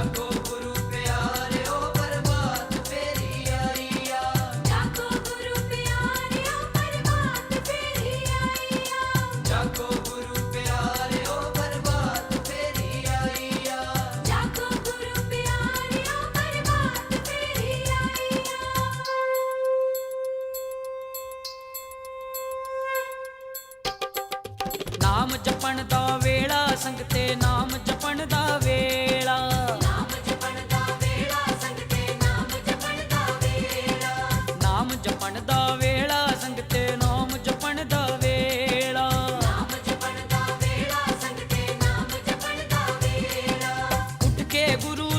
Paco. que é guru.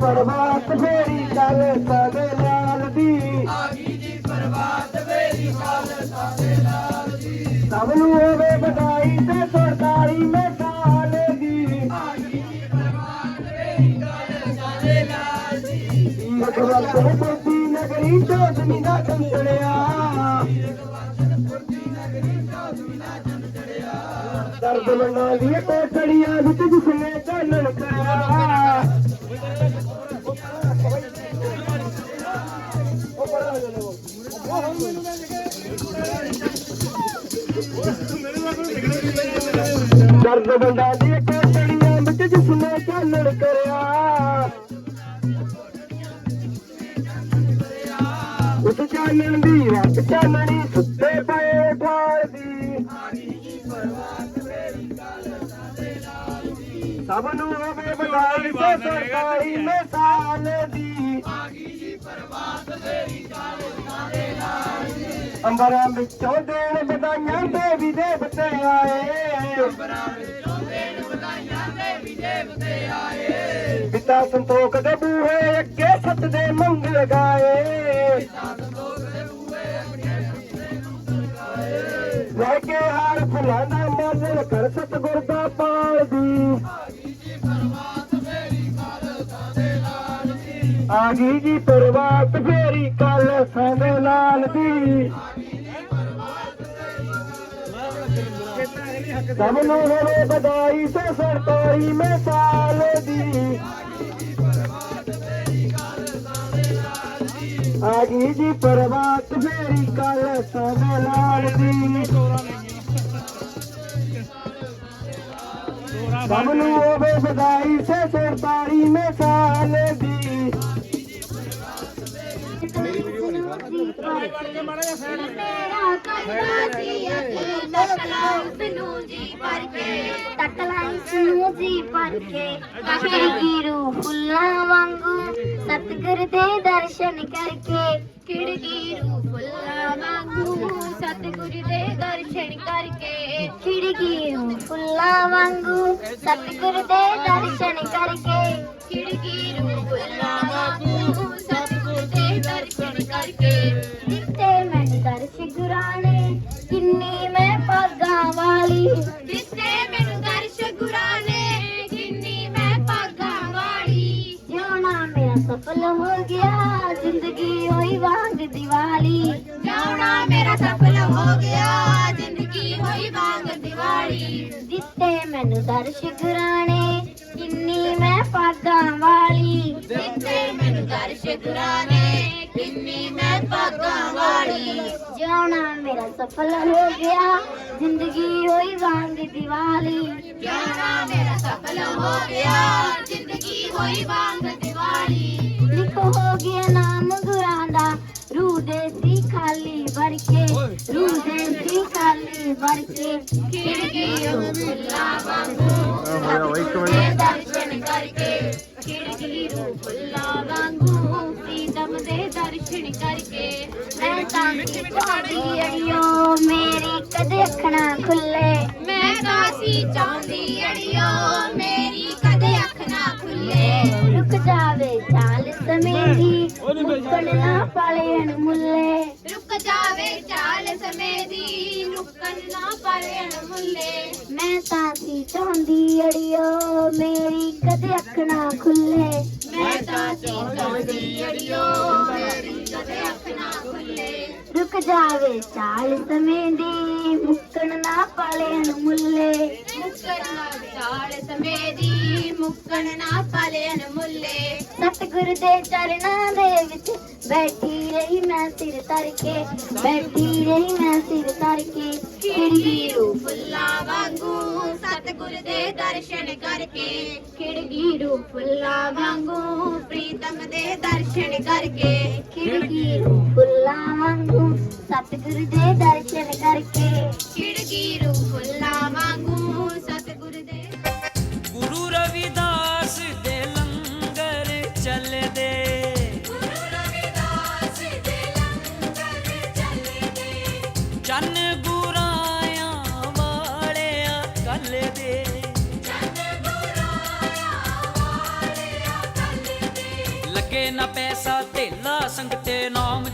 ਪਰਵਾਤ ਮੇਰੀ ਗੱਲ ਸਾਡੇ ਲਾਲ ਦੀ ਆ ਗਈ ਜੀ। ਪਰਵਾਤ ਮੇਰੀ ਗੱਲ ਸਾਡੇ ਲਾਲ ਦੀ ਸਭ ਨੂੰ ਹੋਵੇ ਵਧਾਈ ਤੇ ਸਰਦਾਰੀ ਮੈਂ ਸਾਲ ਦੀ। ਆ ਗਈ ਜੀ ਪਰਵਾਤ ਮੇਰੀ ਗੱਲ ਸਾਡੇ ਲਾਲ ਦੀ ਰਖਵਤ ਪੁਰਤੀ ਨਗਰੀ ਚੋਂ ਜ਼ਮੀਨਾ ਚੰਦੜਿਆ ਦਰਦ ਮੰਗਾ ਦੀ ਕੋਟੜੀਆਂ ਵਿੱਚ ਜਿਸਨੇ ਚਾਨਣ ਕਰਿਆ। ਦਰਦ ਬੰਦਾ ਦੀ ਕੋਟੜੀਆਂ ਵਿੱਚ ਜਿਸ ਨੇ ਚਾਨਣ ਕਰਿਆ। ਉਸ ਚਾਨਣ ਦੀ ਰਾਤ ਚਾਨਣੀ ਸੁੱਤੇ ਪਏ ਠਾਰ ਦੀ। ਸਭ ਨੂੰ ਹੋਵੇ ਬਲਾਈ ਤੇ ਸਰਕਾਰੀ ਮਿਸਾਲ ਦੀ ਆਗੀ ਜੀ ਪਰਵਾਸ ਤੇਰੀ ਚਾਲ ਦੀ। ਅੰਬਰਾਂ ਵਿੱਚੋਂ ਦੇਣ ਬਧਾਈਆਂ ਦੇ ਵੀ ਦੇਵਤੇ ਆਏ। ਅੰਬਰਾਂ ਵਿੱਚੋਂ ਦੇਣ ਬਧਾਈਆਂ ਦੇ ਵੀ ਦੇਵਤੇ ਆਏ। ਪਿਤਾ ਸੰਤੋਖ ਦੇ ਬੂਹੇ ਅੱਗੇ ਸੱਤ ਦੇ ਮੰਗਲ ਗਾਏ ਪਿਤਾ ਸੰਤੋਖ ਦੇ ਬੂਹੇ ਅੱਗੇ ਸੱਤ ਦੇ ਮੰਗਲ ਗਾਏ ਲੈ ਕੇ ਹਾਰ ਫੁੱਲਾਂ ਦਾ ਮਾਲ ਕਰ ਸਤਗੁਰ ਦਾ ਪਾਲ ਆ ਗਈ ਜੀ ਪਰਵਾਤ ਫੇਰੀ ਕੱਲ ਸੰਦੇ ਲਾਲ ਦੀ। ਸਭ ਨੂੰ ਹੋਵੇ ਬਧਾਈ ਤੇ ਸਰਕਾਰੀ ਮਿਸਾਲ ਦੀ। ਆ ਗਈ ਜੀ ਪਰਵਾਤ ਫੇਰੀ ਕੱਲ ਸੰਦੇ ਲਾਲ ਦੀ। ਸਭ ਨੂੰ ਹੋਵੇ ਬਧਾਈ ਤੇ ਸਰਕਾਰੀ ਮਿਸਾਲ ਦੀ। ਮੇਰਾ ਕਰਦਾ ਸੀ ਅਖੀਰ ਤਕਲਾਈ ਨੂੰ ਜੀ ਭਰ ਕੇ ਤਕਲਾਈ ਨੂੰ ਜੀ ਭਰ ਕੇ ਖਿੜਕੀ ਰੂ ਫੁੱਲਾਂ ਵਾਂਗੂ ਸਤਿਗੁਰ ਦੇ ਦਰਸ਼ਨ ਕਰਕੇ, ਖਿੜਕੀ ਰੂ ਫੁੱਲਾਂ ਵਾਂਗੂ ਸਤਿਗੁਰ ਦੇ ਦਰਸ਼ਨ ਕਰਕੇ, ਖਿੜਕੀ ਰੂ ਫੁੱਲਾਂ ਵਾਂਗੂ ਸਤਿਗੁਰ ਦੇ ਦਰਸ਼ਨ ਕਰਕੇ ਖਿੜਕੀ ਰੂ ਫੁੱਲਾਂ ਵਾਂਗੂ ਦਿੱਤੇ ਮੈਂ ਦਰਸ਼ ਗੁਰਾਣੇ ਕਿੰਨੀ ਮੈਂ ਭਾਗਾਂ ਵਾਲੀ। ਦਿੱਤੇ ਮੈਨੂੰ ਦਰਸ਼ ਗੁਰਾਣੇ ਕਿੰਨੀ ਮੈਂ ਭਾਗਾਂ ਵਾਲੀ। ਜਿਉਣਾ ਮੇਰਾ ਸਫਲ ਹੋ ਗਿਆ ਜ਼ਿੰਦਗੀ ਹੋਈ ਵਾਂਗ ਦੀਵਾਲੀ। ਜਿਉਣਾ ਮੇਰਾ ਸਫਲ ਹੋ ਗਿਆ ਜ਼ਿੰਦਗੀ ਹੋਈ ਵਾਂਗ ਦੀਵਾਲੀ। ਦਿੱਤੇ ਮੈਨੂੰ ਦਰਸ਼ ਗੁਰਾਣੇ ਕਿੰਨੀ ਮੈਂ ਭਾਗਾਂ ਵਾਲੀ। ਦਿੱਤੇ ਮੈਨੂੰ ਦਰਸ਼ ਗੁਰਾਣੇ ਕਿੰਨੀ ਮੈਂ ਭਾਗਾਂ ਵਾਲੀ। ਜਿਉਣਾ ਮੇਰਾ ਸਫਲ ਹੋ ਗਿਆ। ਜ਼ਿੰਦਗੀ ਹੋਈ ਵਾਂਗ ਦੀਵਾਲੀ। ਜਿਉਣਾ ਮੇਰਾ ਸਫਲ ਹੋ ਗਿਆ। ਜ਼ਿੰਦਗੀ ਹੋਈ ਵਾਂਗ ਦੀਵਾਲੀ। ਲਿਖੋ ਹੋ ਗਿਆ ਨਾਮ ਗੁਰਾਂ ਦਾ। ਰੂਹ ਦੇ ਸੀ ਖਾਲੀ ਭਰ ਕੇ ਰੂਹ ਦੇ ਸੀ ਖਾਲੀ ਭਰ ਕੇ ਖਿੜਕੀ ਉਹ ਫੁੱਲਾਂ ਵਾਂਗੂ ਸਤਿਗੁਰ ਦੇ ਦਰਸ਼ਨ ਕਰਕੇ। ਖਿੜਕੀ ਰੂ ਫੁੱਲਾਂ ਵਾਂਗੂ ਦੇ ਦਰਸ਼ਨ ਕਰਕੇ ਮੈਂ ਤਾਂ ਸੀ ਚਾਹਦੀ ਅੜਿਓ ਮੇਰੀ ਕਦੇ ਅੱਖਣਾ ਖੁੱਲੇ। ਮੈਂ ਤਾਂ ਸੀ ਚਾਹੁੰਦੀ ਅੜਿਓ ਮੇਰੀ ਕਦੇ ਅੱਖ ਖੁੱਲੇ। ਰੁਕ ਜਾਵੇ ਚਾਲ ਸਮੇਂ ਦੀ ਮੁੱਕਣ ਨਾ ਪਾਲੇ ਅਣਮੁੱਲੇ ਰੁਕ ਜਾਵੇ ਚਾਲ ਸਮੇਂ ਦੀ ਮੁੱਕਣ ਨਾ ਪਾਲੇ ਅਣਮੁੱਲੇ ਮੈਂ ਤਾਂ ਸੀ ਚਾਹੁੰਦੀ ਅੜਿਓ ਮੇਰੀ ਕਦੇ ਅੱਖ ਨਾ ਖੁੱਲੇ। ਮੈਂ ਤਾਂ ਸੀ ਚਾਹੁੰਦੀ ਅੜਿਓ ਮੇਰੀ ਕਦੇ ਅੱਖ ਨਾ ਖੁੱਲੇ। ਰੁਕ ਜਾਵੇ ਚਾਲ ਸਮੇਂ ਦੀ ਮੁੱਕਣ ਨਾ ਪਾਲੇ ਅਣਮੁੱਲੇ ਮੁੱਕਣ ਨਾ ਚਾਲ ਸਮੇਂ ਦੀ ਮੁੱਕਣ ਨਾ ਪਾਲੇ ਅਣਮੁੱਲੇ ਸਤਿਗੁਰ ਦੇ ਚਰਨਾਂ ਦੇ ਵਿੱਚ ਬੈਠੀ ਰਹੀ ਮੈਂ ਸਿਰ ਧਰ ਕੇ ਬੈਠੀ ਰਹੀ ਮੈਂ ਸਿਰ ਧਰ ਕੇ ਖਿੜਗੀ ਰੂ ਫੁੱਲਾਂ ਵਾਂਗੂ ਸਤਿਗੁਰ ਦੇ ਦਰਸ਼ਨ ਕਰਕੇ। ਖਿੜਗੀ ਰੂ ਫੁੱਲਾਂ ਵਾਂਗੂ ਪ੍ਰੀਤਮ ਦੇ ਦਰਸ਼ਨ ਕਰਕੇ। ਖਿੜਗੀ ਰੂ ਫੁੱਲਾਂ ਵਾਂਗੂ ਸਤਿਗੁਰ ਦੇ ਦਰਸ਼ਨ ਕਰਕੇ। ਖਿੜਗੀ ਰੂ ਫੁੱਲਾਂ ਵਾਂਗੂ ਸਤਿਗੁਰ ਦੇ ਪੈਸਾ ਧੇਲਾ ਸੰਗਤੇ ਨਾਮ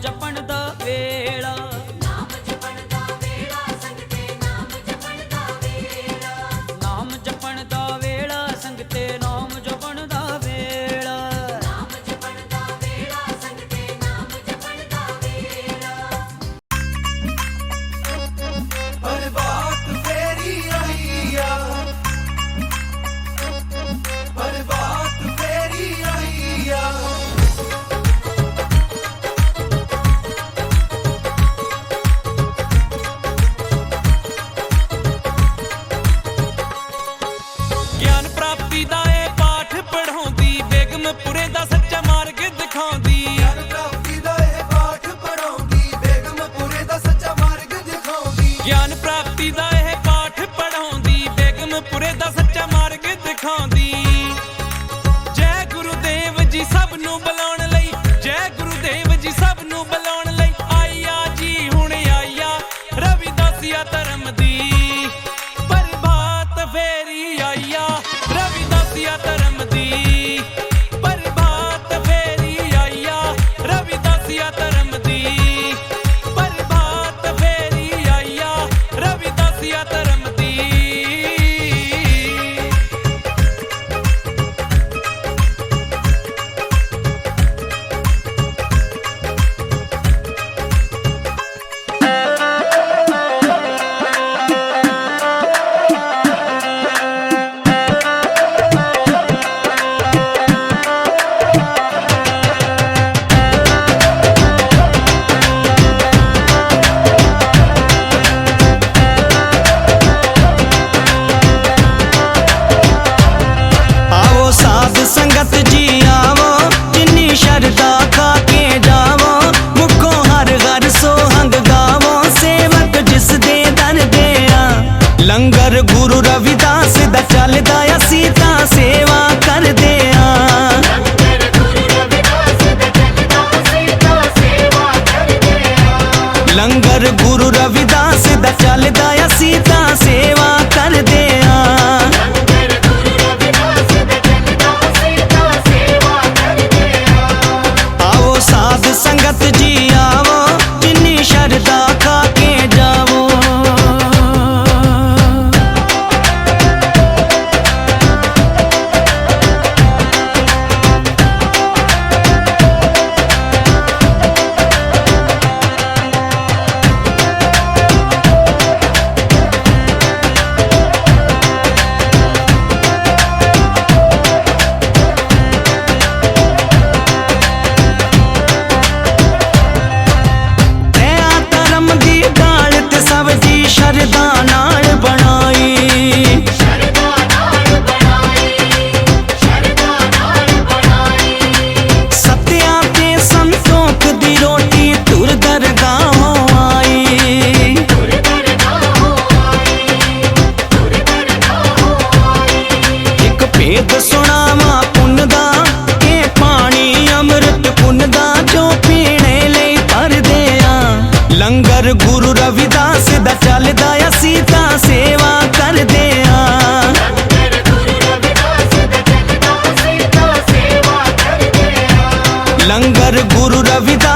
ਲੰਗਰ Guru Ravidas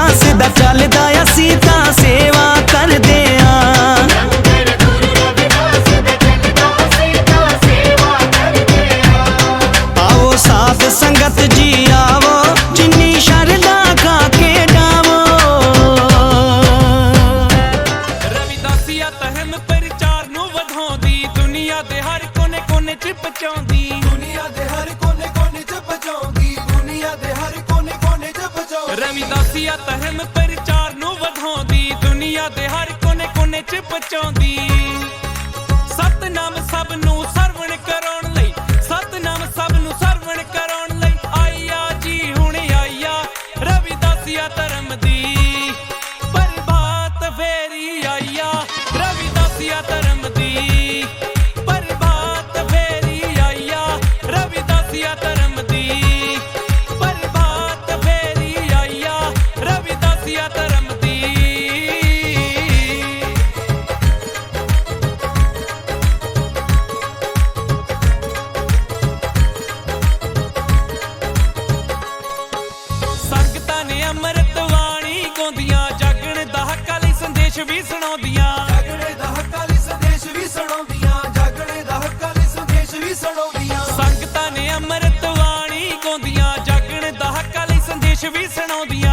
wish you reason I'll be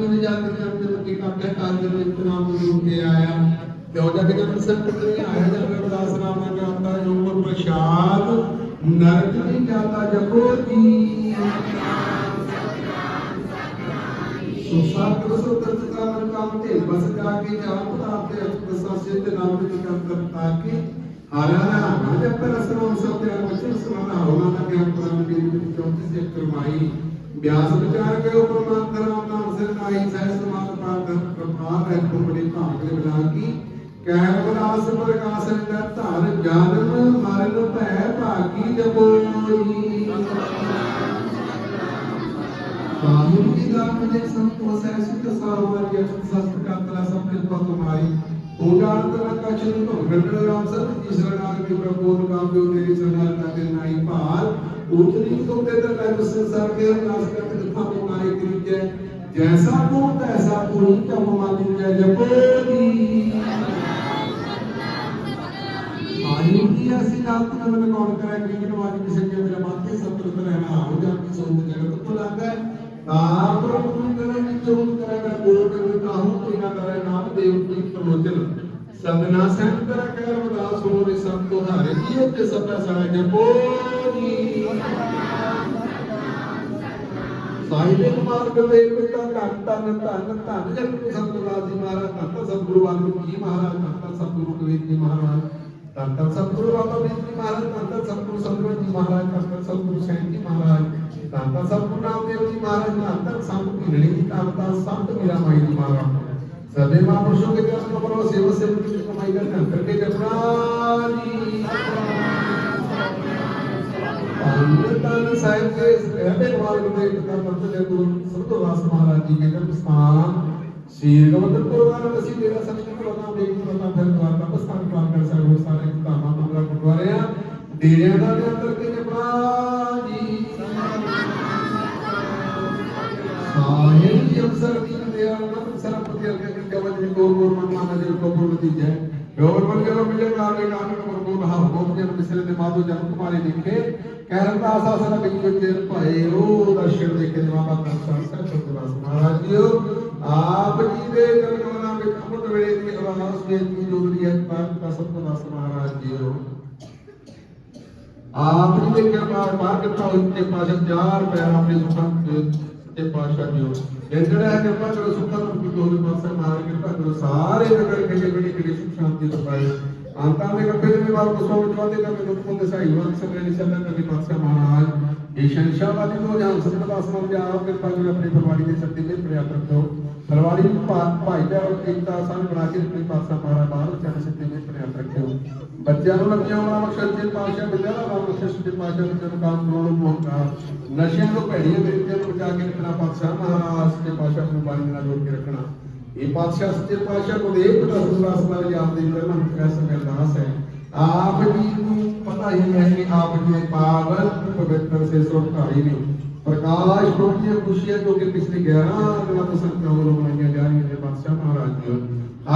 ਕੇ ਨਾਮ ਕੀ ਨੇ ਜਾਤ ਕੇ ਅੰਦਰ ਮੁਕੀ ਕਾ ਕਹਿ ਕਾਲ ਦੇ ਵਿੱਚ ਨਾਮ ਨੂੰ ਰੂਪ ਕੇ ਆਇਆ ਤੇ ਉਹ ਜਦ ਜਨ ਸੰਤ ਤੇ ਆਇਆ ਜਦ ਰਵਿਦਾਸ ਨਾਮ ਨਾਲ ਗਾਉਂਦਾ ਜੋ ਪ੍ਰਸ਼ਾਦ ਨਰਕ ਨਹੀਂ ਜਾਤਾ ਜਪੋ ਜੀ ਸੋ ਸਾਤ ਰਸੋ ਕਰਤ ਕਾਮ ਕਾਮ ਤੇ ਬਸ ਜਾ ਕੇ ਜਾਪ ਤਾਪ ਤੇ ਅਸਾ ਸਿੱਧ ਨਾਮ ਦੇ ਕੰਮ ਕਰਤਾ ਕੇ ਹਾਰਾ ਨਾ ਜਬ ਤੱਕ ਅਸਰੋਂ ਸਭ ਤੇ ਬਚਨ ਸੁਣਾ ਹੋਣਾ ਤਾਂ ਗਿਆਨ ਪੁਰਾਣ ਦੇ ਵਿੱਚ ਚੌਥੀ ਸੇ ਕਰਮਾਈ ਬਿਆਸ ਵਿਚਾਰ ਕਰੋ ਪ੍ਰਮਾਨ ਧਰਮ ਨਾਮ ਸਿਰ ਨਾਈ ਸਹਿ ਸਮਾਨ ਪ੍ਰਾਪਤ ਪ੍ਰਮਾਨ ਹੈ ਕੁਮੜੀ ਭਾਗ ਦੇ ਬਿਲਾ ਕੀ? ਕੈ ਬਲਾਸ ਪ੍ਰਕਾਸ਼ ਦਾ ਧਨ ਜਨਮ ਮਰਨ ਭੈ ਭਾਗੀ ਜਪੋਈ। ਬਾਹਰ ਕੀ ਦਾ ਮਨੇ ਸੰਤੋਸ਼ ਹੈ ਸੁਖ ਸਰੋਵਰ ਜੇ ਸਸਤ ਕਾ ਤਲਾ ਸੰਪ੍ਰਿਤ ਪਾ ਤੁਮਾਰੀ ਹੋਗਾਨ ਤਨ ਕਾ ਚਿੰਤ ਭਗਤ ਰਾਮ ਸਤ ਇਸ ਰਣਾਗ ਦੇ ਪ੍ਰਭੂ ਨਾਮ ਦੇ ਤੇਰੀ ਸਰਨਾਲ ਨਾ ਦੇ ਨਾਹੀ ਭਾਲ। उतरी तो ते तर कर संसार के नाश करत कथा को नाई करी जय जैसा को तैसा पूरी कम मानी जय जपोरी ਆਯੂ ਕੀ ਅਸੀਂ ਨਾਤ ਨਮਨ ਕੌਣ ਕਰੇ ਕ੍ਰਿਸ਼ਨ ਵਾਜ ਕਿਸੇ ਕੇ ਮੇਰਾ ਮਾਥੇ ਸਤਰ ਰਹਿਣਾ ਹੋ ਜਾ ਕੀ ਸੋਚ ਜਗਤ ਤੋਂ ਲੱਗਾ ਤਾਂ ਪ੍ਰਭੂ ਕਰੇ ਨਿਚੋਂ ਕਰੇ ਕਰ ਕੋਲ ਕਰੇ ਤਾਹੂ ਕੋਈ ਨਾ ਕਰੇ ਨਾਮ ਦੇਵ ਕੀ ਪ੍ਰਮੋਚਨ ਸਦਨਾ ਸਹਿਨ ਕਰ ਕਰ ਵਦਾਸ ਹੋ ਰੇ ਸਭ ਤੋਂ ਹਾਰੇ ਜੀ ਤੇ ਸਭਾ ਸਾਰਾ ਜਪੋ ਜੀ ਸਾਹਿਬ ਕੁਮਾਰ ਕਦੇ ਪਿਤਾ ਧੰਨ ਧੰਨ ਧੰਨ ਧੰਨ ਜਨ ਸਤਿਗੁਰੂ ਜੀ ਮਹਾਰਾਜ, ਧੰਨ ਸਤਿਗੁਰੂ ਵਾਲਮੀਕ ਜੀ ਮਹਾਰਾਜ, ਧੰਨ ਸਤਿਗੁਰੂ ਕਬੀਰ ਜੀ ਮਹਾਰਾਜ, ਧੰਨ ਧੰਨ ਸਤਿਗੁਰੂ ਬਾਬਾ ਬੀਰ ਜੀ ਮਹਾਰਾਜ, ਧੰਨ ਧੰਨ ਸਤਿਗੁਰੂ ਸਤਿਗੁਰੂ ਜੀ ਮਹਾਰਾਜ, ਧੰਨ ਧੰਨ ਸਤਿਗੁਰੂ ਸੈਨ ਜੀ ਮਹਾਰਾਜ, ਧੰਨ ਧੰਨ ਸਤਿਗੁਰੂ ਨਾਮਦੇਵ ਜੀ ਮਹਾਰਾਜ, ਧੰਨ ਧੰਨ ਸੰਤ ਭੀਲੜੀ ਜੀ, ਧੰਨ ਧੰਨ ਸੰਤ ਮੀਰਾ ਮਾਈ ਜੀ ਮਹਾਰਾਜ। ਸਦੇ ਮਹਾਂਪੁਰਸ਼ੋं के दर्शन करो सेवा से उनकी कमाई कर धन करके जपना जी तन साहिब के रहते कुमार के पिता पंत जय गुरु संतोदास महाराज जी के जन्म स्थान श्री गोवर्धन गुरुद्वारा नसी डेरा सच्ची प्रणाम देवी प्रणाम फिर द्वार का प्रस्थान प्राप्त कर सकते हो सारे धामा मंगला गुरुद्वारे ਆ ਡੇਰਿਆਂ ਦਾ ਦੇ ਅੰਦਰ ਕੇ ਜਪਣਾ ਜੀ ਸਾਹਿਬ ਜੀ ਅਵਸਰ ਦੀ ਮੇਰਾ ਨਾਮ ਸਰਪਤੀ ਅਰਗੇ ਕਿ ਜਵਜ ਨੇ ਗੋਰ ਗੋਰ ਮਨ ਮਾਨਾ ਜੀ ਕੋ ਬੋਲ ਦੀ ਜੈ ਗੋਰ ਮਨ ਕੇ ਮਿਲੇ ਕਾਲੇ ਕਾਨ ਕੋ ਬੋਲ ਹਾ ਗੋਪ ਜਨ ਮਿਸਰੇ ਦੇ ਮਾਦੋ ਜਨ ਕੁਮਾਰੀ ਦੇਖੇ। ਕਹਿਰਨ ਦਾ ਆਸਾ ਸਨਾ ਬਿਜ ਬਿਜ ਭਾਏ। ਉਹ ਦਰਸ਼ਨ ਦੇਖੇ ਜਵਾਬਾ ਕਰ ਸਰ ਸਤਿਗੁਰੂ ਮਹਾਰਾਜ ਜੀ ਆਪ ਜੀ ਦੇ ਜਨਮਨਾ ਵਿੱਚ ਅਮੁੱਟ ਵੇਲੇ ਦੀ ਆਵਾਜ਼ ਦੇ ਦੀ ਜੋਗਰੀ ਹੈ ਪਾਕ ਦਾ ਸਤਿਗੁਰੂ ਮਹਾਰਾਜ ਜੀ ਆਪ ਜੀ ਦੇ ਕਿਰਪਾ ਮਾਰ ਕਿਰਪਾ ਉੱਤੇ ਪਾਸ਼ਾ ਚਾਰ ਪੈਰ ਆਪਣੇ ਸੁਖਾਂ ਤੇ ਪਾਸ਼ਾ ਜੀਓ। ਇਹ ਜਿਹੜਾ ਹੈ ਕਿਰਪਾ ਕਰੋ ਸੁਖਾਂ ਨੂੰ ਕੀ ਹੋਵੇ ਪਾਸਾ ਮਾਰ ਕਿਰਪਾ ਕਰੋ ਸਾਰੇ ਨਗਰ ਕਿਹੜੇ ਕਿਹੜੇ ਕਿਹੜੇ ਸੁਖ ਸ਼ਾਂਤੀ ਤੋਂ ਪਾਏ ਅੰਤਾਂ ਦੇ ਕੱਪੇ ਦੇ ਬਾਲ ਕੋ ਸੋਚ ਵਾਦੇ ਕਰਦੇ, ਦੁੱਖ ਮੁੰਦੇ ਸਾਈ ਵਾਂ ਸਭ ਨੇ ਚੱਲਣ ਕਰੀ ਪਾਸਾ ਮਹਾਰਾਜ ਇਹ ਸ਼ਨਸ਼ਾ ਵਾਲੀ ਤੋਂ ਜਹਾਂ ਸਤਿਗੁਰੂ ਆਸਮਾਨ ਦੇ ਆਪ ਕਿਰਪਾ ਕਰੋ ਆਪਣੀ ਫਰਮਾਨੀ ਦੇ ਸੱਤੇ ਤੇ ਪ੍ਰਿਆਤ ਰੱਖੋ। ਫਰਮਾਨੀ ਨੂੰ ਭਾਈ ਦਾ ਇਕਤਾ ਆਸਾਨ ਬਣਾ ਕੇ ਆਪਣੀ ਪਾਸਾ ਮਹਾਰਾਜ ਬਾਹਰ ਚੰਨ ਸੱਤੇ ਤੇ ਪ੍ਰਿਆਤ ਰੱਖਿਓ। ਬੱਚਿਆਂ ਨੂੰ ਲੱਗਿਆ ਹੋਣਾ ਬਖਸ਼ ਸੱਚੇ ਪਾਤਸ਼ਾਹ ਬਿੰਦਾ ਦਾ ਨਾਮ ਬਖਸ਼ ਸੱਚੇ ਪਾਤਸ਼ਾਹ ਨੂੰ ਜਨ ਕਾਮ ਕਰੋ ਮੋਹਕਾਰ ਨਸ਼ਿਆਂ ਤੋਂ ਭੈੜੀਆਂ ਬੇਇੱਜ਼ਤੀਆਂ ਨੂੰ ਬਚਾ ਕੇ ਰੱਖਣਾ ਪਾਤਸ਼ਾਹ, ਮਹਾਰਾਜ ਸੱਚੇ ਪਾਤਸ਼ਾਹ ਨੂੰ ਬਾਣੀ ਨਾਲ ਜੋੜ ਕੇ ਰੱਖਣਾ। ਇਹ ਪਾਤਸ਼ਾਹ, ਸੱਚੇ ਪਾਤਸ਼ਾਹ ਕੋ ਦੇਵ ਦਾ ਸੁਰਾਸ ਨਾਲ ਯਾਦ ਦੇ ਪਹਿਲਾਂ ਐਸਾ ਅਰਦਾਸ ਹੈ। ਆਪ ਜੀ ਨੂੰ ਪਤਾ ਹੀ ਹੈ ਕਿ ਆਪ ਜੀ ਦੇ ਪਾਵਨ, ਪਵਿੱਤਰ ਸੇ ਸੁਖਾਈ ਨੇ। ਪ੍ਰਕਾਸ਼ ਰੋਟੀਆਂ ਖੁਸ਼ੀਆਂ ਜੋ ਕਿ ਪਿਛਲੇ 11 ਦਿਨਾਂ ਤੋਂ ਸੰਤਾਂ ਵੱਲੋਂ ਮਨਾਈਆਂ ਜਾ ਰਹੀਆਂ ਨੇ ਪਾਤਸ਼ਾਹ ਮਹਾਰਾਜ ਜੀ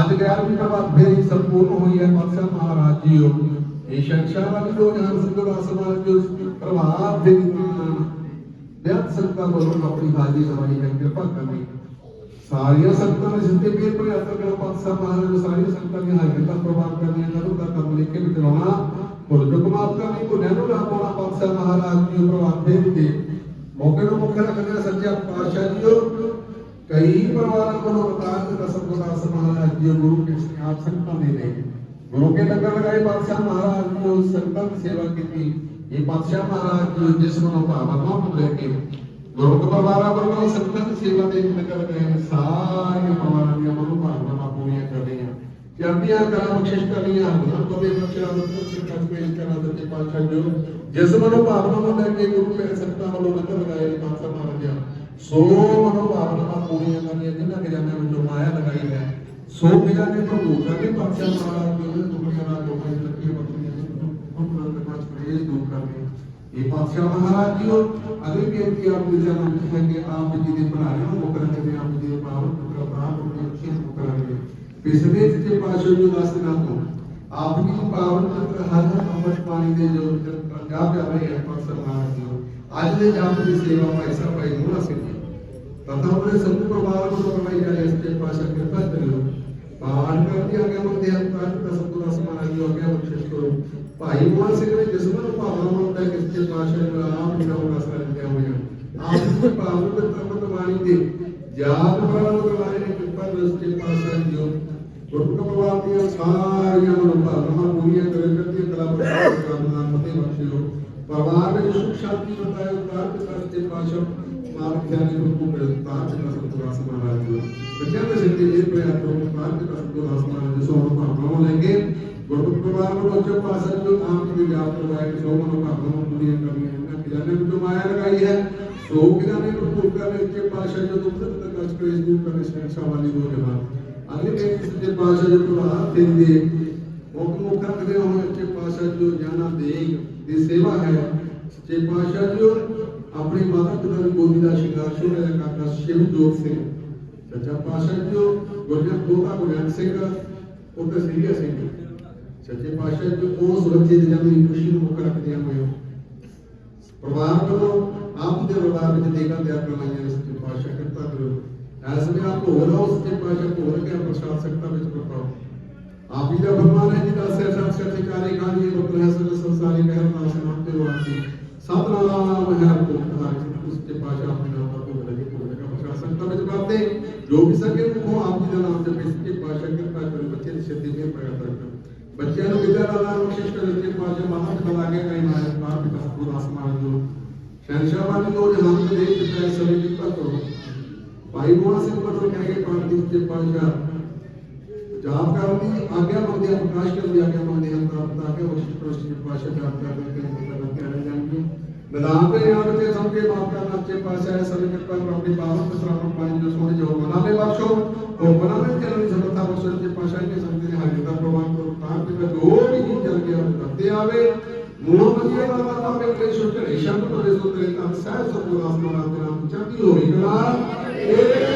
ਅੱਜ 11ਵੀਂ ਪ੍ਰਭਾਤ ਫੇਰੀ ਸੰਪੂਰਨ ਹੋਈ ਹੈ ਪਾਤਸ਼ਾਹ ਮਹਾਰਾਜ ਜੀ ਇਹ ਸ਼ੰਸ਼ਾ ਵਾਲੀ ਦੋ ਜਹਾਨ ਸੰਗਤ ਆਸਮਾਨ ਜੋ ਪ੍ਰਭਾਤ ਦੇ ਬਿਆਨ ਸੰਤਾਂ ਵੱਲੋਂ ਆਪਣੀ ਹਾਜ਼ਰੀ ਲਵਾਈ ਹੈ ਕਿਰਪਾ ਕਰਨੀ। ਸਾਰੀਆਂ ਸੰਗਤਾਂ ਦੇ ਸਿੱਧੇ ਪੀਰ ਪ੍ਰਿਆਤਰ ਕਰ ਪਾਤਸ਼ਾਹ ਮਹਾਰਾਜ ਨੂੰ ਸਾਰੀਆਂ ਸੰਗਤਾਂ ਦੀਆਂ ਹਾਜ਼ਰੀ ਦਾ ਪ੍ਰਭਾਵ ਕਰਨੀਆਂ ਕਰੂ ਦਾ ਕੰਮ ਲੈ ਕੇ ਬਿਠਾਉਣਾ ਭੁੱਲ ਚੁੱਕ ਮਾਫ ਕਰਨੀ ਕੋ ਨੈਨੋ ਨਾ ਪਾਉਣਾ, ਪਾਤਸ਼ਾਹ ਮਹਾਰਾਜ ਜੀ ਪ੍ਰਭਾਵ ਫੇਰ ਦੇ ਮੌਕੇ ਨੂੰ ਮੁੱਖ ਰੱਖਦੇ ਸੱਚਾ ਪਾਤਸ਼ਾਹ ਜੀਓ। ਕਈ ਪਰਿਵਾਰਾਂ ਕੋਲੋਂ ਅਵਤਾਰ ਦੇ ਰਸਮ ਗੁਰਦਾਸ ਮਹਾਰਾਜ ਜੀ ਗੁਰੂ ਕੇ ਆਪ ਸੰਤਾਂ ਦੇ ਨੇ। ਗੁਰੂ ਕੇ ਲੰਗਰ ਲਗਾਏ ਪਾਤਸ਼ਾਹ ਮਹਾਰਾਜ ਜੀ ਨੂੰ ਸੰਤਾਂ ਦੀ ਸੇਵਾ ਕੀਤੀ। ਇਹ ਪਾਤਸ਼ਾਹ ਮਹਾਰਾਜ ਜੀ ਜਿਸ ਨੂੰ ਭਾਵਨਾ ਨੂੰ ਲੈ ਕੇ ਗੁਰੂ ਕੇ ਪਰਿਵਾਰਾਂ ਵੱਲੋਂ ਸੰਤਾਂ ਦੀ ਸੇਵਾ ਦੇ ਲੰਗਰ ਲਗਾਏ ਨੇ ਸਾਰੀਆਂ ਪਰਿਵਾਰਾਂ ਦੀਆਂ ਮਨੋ ਭਾਵਨਾਵਾਂ ਪੂਰੀਆਂ ਕਰ ਰਹੀਆਂ ਚੜ੍ਹਦੀਆਂ ਕਰਾਂ ਬਖਸ਼ਿਸ਼ ਕਰੀਆਂ ਹਰ ਕਦੇ ਬਖਸ਼ਿਆ ਦਿੱਤੇ ਸਿੱਖਾਂ ਪੇਸ਼ ਕਰਾਂ ਦਿੱਤੇ ਪਾਤਸ਼ਾਹ ਜੀ ਜਿਸ ਮਨੋ ਭਾਵਨਾ ਨੂੰ ਲੈ ਕੇ ਗੁਰੂ ਕੇ ਸੰਤਾਂ ਵੱਲੋਂ ਲੰਗਰ ਲਗਾਏ ਨੇ ਪਾਤਸ਼ਾਹ ਮਹਾਰਾਜ ਜੀ ਸੋ ਮਨੋ ਭਾਵਨਾਵਾਂ ਪੂਰੀਆਂ ਕਰਨੀਆਂ ਜਿਨ੍ਹਾਂ ਖਜ਼ਾਨਿਆਂ ਵਿੱਚੋਂ ਮਾਇਆ ਲਗਾਈ ਹੈ ਸੋ ਖਜ਼ਾਨੇ ਪ੍ਰਭੂ ਕਰਦੇ ਪਾਤਸ਼ਾਹ ਮਹਾਰਾਜ ਜੀ ਨੇ ਦੁਨੀਆ ਨਾਲ ਲੋਕਾਂ ਦੀ ਲੱਕੀ ਬਖਸ਼ੀਆਂ ਉਹਨਾਂ ਦੇ ਪਾਸ ਪ੍ਰੇਜ ਦੂਰ ਕਰਨੇ ਇਹ ਪਾਤਸ਼ਾਹ ਮਹਾਰਾਜ ਜੀ ਅਗਲੀ ਬੇਨਤੀ ਆਪ ਜੀ ਦੇ ਨਾਮ ਹੈ ਕਿ ਆਪ ਜੀ ਦੇ ਭਰਾਵਾਂ ਨੂੰ ਮੁਕਰ ਦੇ ਆਪ ਜੀ ਦੇ ਪਾਵਨ ਪੁੱਤਰ ਪ੍ਰਾਪ ਨੂੰ ਅੱਛੀ ਮੁਕਰਾਂਗੇ ਪਿਛਲੇ ਸੱਚੇ ਪਾਤਸ਼ਾਹ ਜੀ ਦਾਸ ਨਾਮ ਤੋਂ ਆਪ ਜੀ ਦੀ ਪਾਵਨ ਪੁੱਤਰ ਹਰ ਹਰ ਅੰਮ੍ਰਿਤ ਪਾਣੀ ਦੇ ਜੋ ਪੰਜਾਬ ਜਾ ਰਹੇ ਹਨ ਪਾਤਸ਼ਾਹ ਮਹਾਰਾਜ ਜੀ ਅੱਜ ਦੇ ਜਾਪ ਦੀ ਸੇਵਾ ਭਾਈ ਸਾਹਿਬ ਭਾਈ ਮੋਹਰਾ ਸਿੰਘ ਜੀ ਤਥਾ ਆਪਣੇ ਸੰਤ ਪਰਿਵਾਰ ਨੂੰ ਕਰਵਾਈ ਜਾ ਰਹੀ ਸੱਚੇ ਪਾਤਸ਼ਾਹ ਕਿਰਪਾ ਕਰਿਓ ਪਾਠ ਕਰਦੀ ਆਗੇ ਮੰਦੇ ਅੰਤਾਂ ਦਾ ਸਤਿਗੁਰ ਸਮਾਨ ਜੀ ਆਗੇ ਬਖਸ਼ਿਸ਼ ਕਰੋ ਭਾਈ ਮੋਹਨ ਸਿੰਘ ਨੇ ਜਿਸਮਨ ਭਾਵਨਾ ਮੰਦਾ ਕਿ ਸੱਚੇ ਪਾਤਸ਼ਾਹ ਨੂੰ ਆਪ ਹੀ ਨਾਮ ਰਸ ਦਿੱਤਿਆ ਹੋਇਆ ਆਪ ਦੀ ਭਾਵਨਾ ਦੇ ਤਰਫ ਬਾਣੀ ਦੇ ਜਾਪ ਕਰਨ ਵਾਲੇ ਨੇ ਕਿਰਪਾ ਕਰੋ ਸੱਚੇ ਪਾਤਸ਼ਾਹ ਜੀ ਗੁਰੂ ਪਰਿਵਾਰ ਦੀਆਂ ਸਾਰੀਆਂ ਮਨੋਭਾਵਨਾਵਾਂ ਪੂਰੀਆਂ ਕਰੇ ਕਰਦੀ ਕਲਾ ਬਖਸ਼ਿਸ਼ ਕਰਨਾ ਮਤੇ ਬਖਸ਼ਿਓ ਪਰਿਵਾਰ ਵਿੱਚ ਸੁਖ ਸ਼ਾਂਤੀ ਬਤਾਇਓ ਕਾਰ ਤੇ ਸੱਚੇ ਪਾਤਸ਼ਾਹ ਮਾਰਗ ਜਾਣੇ ਨੂੰ ਕੋ ਪ੍ਰਤਾਪ ਤੇ ਸਤਿਗੁਰ ਆਸਮਾਨ ਜੀ ਬੱਚਿਆਂ ਦੇ ਸਿਰ ਤੇ ਇਹ ਪਿਆਰ ਕਰੋ ਮਾਰਗ ਤੇ ਸਤਿਗੁਰ ਆਸਮਾਨ ਜੀ ਸੋ ਭਾਵਨਾਵਾਂ ਲੈ ਕੇ ਗੁਰਮੁਖ ਪਰਿਵਾਰ ਨੂੰ ਉੱਚੇ ਪਾਸੇ ਜੋ ਆਪ ਜੀ ਦੇ ਆਪ ਕਰਵਾਏ ਕਿ ਸੋ ਮਨੋ ਭਾਵਨਾਵਾਂ ਪੂਰੀਆਂ ਕਰਨੀਆਂ ਇਹਨਾਂ ਖਜ਼ਾਨੇ ਵਿੱਚੋਂ ਮਾਇਆ ਲਗਾਈ ਹੈ ਸੋ ਖਜ਼ਾਨੇ ਨੂੰ ਪੂਰ ਕਰਨੇ ਉੱਚੇ ਪਾਸੇ ਜੋ ਦੁੱਖ ਤੇ ਕਸ਼ਟ ਕਲੇਸ਼ ਦੂਰ ਕਰਨੇ ਸਹਿਸ਼ਾ ਵਾਲੀ ਹੋ ਜਵਾਨ ਅਗਲੇ ਬੇਨਤੀ ਸੱਚੇ ਪਾਸੇ ਜੋ ਪ੍ਰਭਾਤ ਦਿੰਦੇ ਮੁਖ ਮੁਖ ਰੱਖਦੇ ਹੋਏ ਉੱਚੇ ਪਾਸੇ ਜੋ ਜਾਨਾ ਦੇਗ ਦੀ ਸੇਵਾ ਹੈ ਸੱਚੇ ਪਾਤਸ਼ਾਹ ਜੀ ਆਪਣੀ ਮਾਤਾ ਪਿਤਾ ਦੀ ਗੋਦੀ ਦਾ ਸ਼ਿੰਗਾਰ ਛੋੜਿਆ ਦਾ ਕਾਕਾ ਸ਼ਿਵਜੋਤ ਸਿੰਘ ਸੱਚਾ ਪਾਤਸ਼ਾਹ ਜੀ ਗੁਰਜਨ ਦੋਤਾ ਗੁਰਜਨ ਸਿੰਘ ਉੱਤੇ ਸਿੰਘਿਆ ਸਿੰਘ ਸੱਚੇ ਪਾਤਸ਼ਾਹ ਜੀ ਉਸ ਬੱਚੇ ਦੇ ਜਨਮ ਦੀ ਖੁਸ਼ੀ ਨੂੰ ਮੁੱਖ ਰੱਖਦੇ ਹੋਏ ਪਰਿਵਾਰ ਵੱਲੋਂ ਆਪ ਦੇ ਪਰਿਵਾਰ ਵਿੱਚ ਦੇਗਾ ਤਿਆਰ ਕਰਵਾਈਆਂ ਨੇ ਸੱਚੇ ਪਾਤਸ਼ਾਹ ਕਿਰਪਾ ਕਰੋ ਐਸ ਵਿੱਚ ਆਪ ਹੋ ਰਹਾ ਸੱਚੇ ਪਾਤਸ਼ਾਹ ਹੋ ਰਿਹਾ ਪ੍ਰਸ਼ਾਦ ਸਕਤਾ ਵਿੱਚ ਵਰਤਾਓ। ਆਪ ਹੀ ਦਾ ਫਰਮਾਨ ਹੈ ਜਿਹਦਾ ਸਿਰ ਸਭ ਸਿਰ ਤੇ ਕਾਰੇ ਕਾਨੀ ਰੁਕ ਰਿਹਾ ਸਭ ਸੰਸਾਰੀ ਕਹਿਰ ਨਾਲ ਸਮਾਪਤ ਤੇ ਵਾਸੀ ਸਤਨਾਮ ਹੈ ਕੋ ਹਰ ਉਸ ਤੇ ਪਾਸ਼ਾ ਆਪਣੇ ਨਾਮ ਦਾ ਭੋਗ ਲਗੇ ਭੋਗ ਲਗਾ ਪ੍ਰਸ਼ਾਦ ਸਕਤਾ ਵਿੱਚ ਵਰਤੇ। ਜੋ ਵੀ ਸਕੇ ਉਹ ਆਪ ਜੀ ਦਾ ਨਾਮ ਤੇ ਸੱਚੇ ਪਾਸ਼ਾ ਕਿਰਪਾ ਕਰੋ ਬੱਚੇ ਦੀ ਸਿੱਧੀ ਮੇਰ ਪ੍ਰਗਟ ਕਰੋ ਬੱਚਿਆਂ ਨੂੰ ਵਿਦਿਆ ਦਾ ਨਾਮ ਬਖਸ਼ਿਸ਼ ਕਰੋ ਸੱਚੇ ਪਾਸ਼ਾ ਮਹਾਂ ਪਿਤਾ ਲਾਗੇ ਕਈ ਮਾਇਆ ਮਾਰ ਪਿਤਾ ਸਤਿਗੁਰ ਆਸਮਾਨ ਜੋ ਸ਼ਹਿਨशाह ਵਾਲੀ ਜੋ ਜਹਾਨ ਦੇ ਦੇਖ ਪਿਤਾ ਸਭੇ ਕਿਰਪਾ ਕਰੋ ਭਾਈ ਮੋਹਨ ਸਿੰਘ ਪਤਰ ਕਹਿ ਕੇ ਪਾਠ ਦੀ ਸੱਚੇ ਪਾਸ਼ਾ ਜਾਪ ਕਰਨ ਦੀ ਆਗਿਆ ਮੰਗਦੇ ਆ ਪ੍ਰਕਾਸ਼ ਕਰਨ ਦੀ ਆਗਿਆ ਮੰਗਦੇ ਹਨ ਪ੍ਰਾਪਤ ਆ ਕੇ ਵਸ਼ਿਸ਼ ਪ੍ਰੋਸ਼ਟ ਦੀ ਭਾਸ਼ਾ ਜਾਪ ਕਰਦੇ ਕੇ ਮਤਲਬ ਕਹਿਣੇ ਜਾਣਗੇ ਨਿਦਾਨ ਤੇ ਯਾਦ ਤੇ ਸਭ ਕੇ ਮਾਫ ਕਰਨਾ ਅੱਛੇ ਪਾਸੇ ਹੈ ਸਭ ਕਿਰਪਾ ਕਰੋ ਆਪਣੀ ਬਾਬਤ ਤੇ ਸਰਾਪਨ ਪਾਣੀ ਜੋ ਸੋਹਣੇ ਜੋ ਮਨਾਲੇ ਬਖਸ਼ੋ ਉਹ ਮਨਾਲੇ ਕਰਨ ਦੀ ਸਮਰੱਥਾ ਬਖਸ਼ੋ ਅੱਛੇ ਪਾਸ਼ਾ ਕੇ ਸੰਗਤ ਦੇ ਹਾਜ਼ਰ ਦਾ ਪ੍ਰਵਾਨ ਕਰੋ ਤਾਂ ਕਿ ਮੈਂ ਜੋ ਵੀ ਜੀ ਚੱਲ ਗਿਆ ਉਹ ਕਰਤੇ ਆਵੇ ਮੂਲ ਮੰਜੇ ਦਾ ਮਾਤਾ ਮੇ ਕੇ ਸੁਣ ਕੇ ਸ਼ਬਦ ਤੋਂ ਦੇ ਸੁਣ ਤੇ ਤਾਂ ਸਹਿ ਸਤਿਗੁਰ ਆਸਮਾਨ ਦੇ ਨਾਮ ਚੰਗੀ ਹੋਈ ਕਲਾ Yeah.